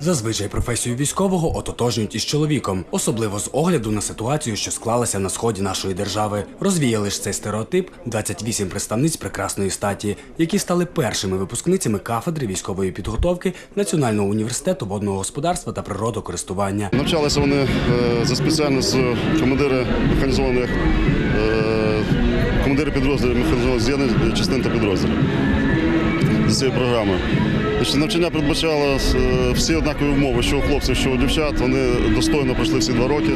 Зазвичай професію військового ототожнюють із чоловіком, особливо з огляду на ситуацію, що склалася на сході нашої держави. Розвіяли ж цей стереотип 28 представниць прекрасної статі, які стали першими випускницями кафедри військової підготовки Національного університету водного господарства та природокористування. Навчалися вони е, за спеціальністю командири механізованих е, командири підрозділів механізованих з'єднань частин та підрозділів за цієї програми. Значить, навчання передбачало е, всі однакові умови, що у хлопців, що у дівчат. Вони достойно пройшли всі два роки,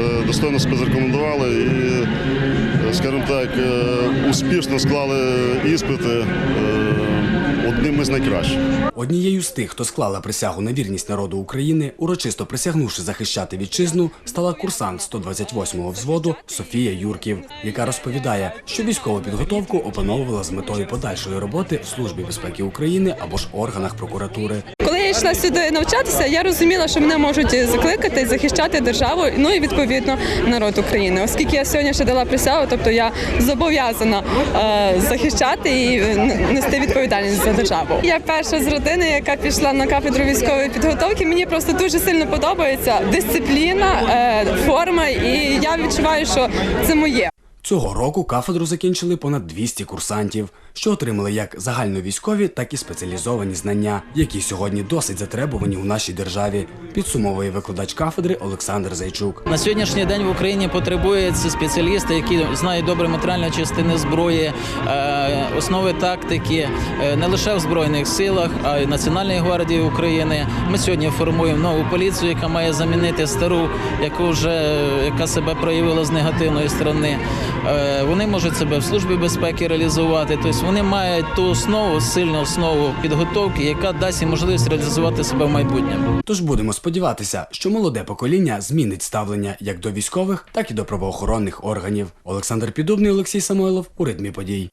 е, достойно себе зарекомендували і, е, скажімо так, успішно склали іспити одним із найкращих. Однією з тих, хто склала присягу на вірність народу України, урочисто присягнувши захищати вітчизну, стала курсант 128-го взводу Софія Юрків, яка розповідає, що військову підготовку опановувала з метою подальшої роботи в службі безпеки України або ж органах прокуратури. Коли йшла сюди навчатися, я розуміла, що мене можуть закликати захищати державу, ну і відповідно народ України. Оскільки я сьогодні ще дала присягу, тобто я зобов'язана е, захищати і е, нести відповідальність за державу. Я перша з родини, яка пішла на кафедру військової підготовки. Мені просто дуже сильно подобається дисципліна, е, форма, і я відчуваю, що це моє. Цього року кафедру закінчили понад 200 курсантів, що отримали як загальновійськові, так і спеціалізовані знання, які сьогодні досить затребувані у нашій державі. Підсумовує викладач кафедри Олександр Зайчук. На сьогоднішній день в Україні потребуються спеціалісти, які знають добре матеріальні частини зброї, е, основи тактики е, не лише в збройних силах, а й Національної гвардії України. Ми сьогодні формуємо нову поліцію, яка має замінити стару, яку вже яка себе проявила з негативної сторони. Е, Вони можуть себе в службі безпеки реалізувати. Тобто вони мають ту основу, сильну основу підготовки, яка дасть їм можливість реалізувати себе в майбутньому. Тож будемо сподіватися, що молоде покоління змінить ставлення як до військових, так і до правоохоронних органів. Олександр Підубний, Олексій Самойлов у ритмі подій.